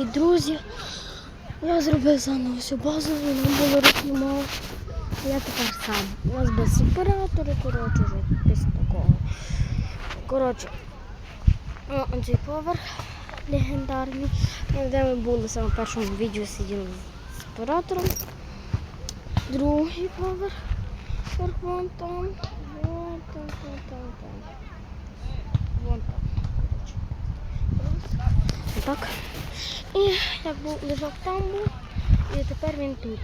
І друзі, я зробив заново всю базу, нам було рік мало. Я тепер сам. У нас без оператора, коротше, вже без такого. Коротше, о, цей поверх легендарний. Ну, Де ми були саме в першому відео сиділи з оператором. Другий поверх. Поверх вон там. Вон там, вон там, там. Вон там. коротше. Так. І як був лежав там був, і тепер він тут.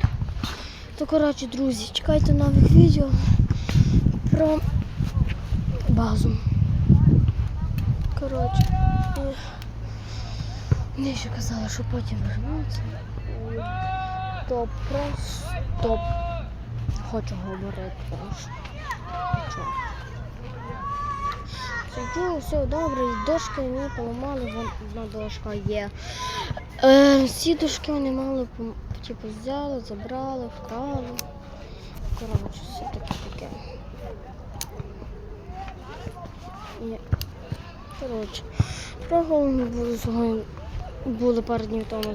То коротше, друзі, чекайте нових відео про базу. Коротше, мені ще казали, що потім вернуться. То просто хочу говорити. Хочу. Сиджу, все добре, дошки мені поламали, одна дошка є. Е, всі дошки вони мали, типу, взяли, забрали, вкрали. Коротше, все таке таке. І, коротше, про голову були сьогодні. Були пару днів тому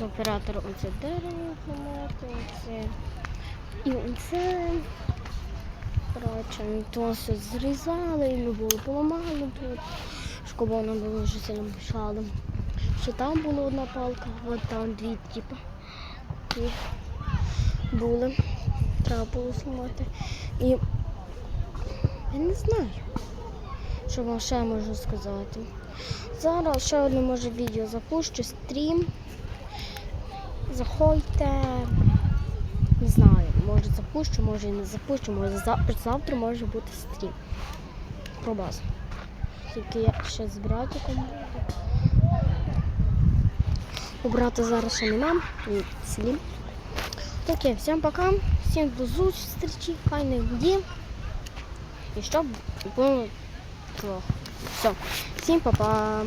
з оператором оце дерево помати, оце. І оце. Коротше, то все зрізали, і ми були поламали тут. Шкобоном було вже сильно мішало. Ще там була одна палка, от там дві, типу. Були. Треба було знімати. І я не знаю, що вам ще можу сказати. Зараз ще одне може відео запущу, стрім. Заходьте. Може запущу, може і не запущу, може завтра, може бути стрім. Про базу. Тільки я ще з братиком буду. У брата зараз ще нема, він селі. Окей, всім пока, всім до зустрічі, файних днів. І щоб було. Все, всім па-па.